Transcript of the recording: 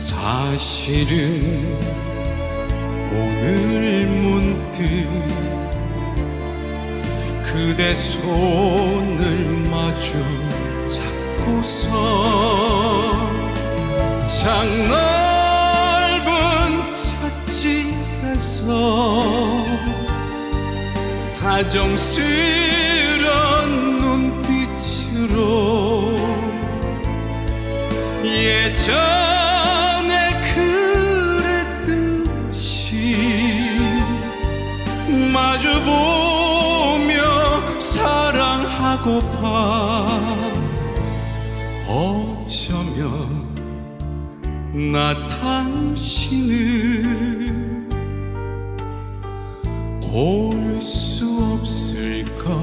사실은 오늘 문득 그대 손을 마주 잡고서 장 넓은 찻집에서 다정스런 눈빛으로 예전 마주보며 사랑하고파. 어쩌면 나 당신을 볼 수 없을까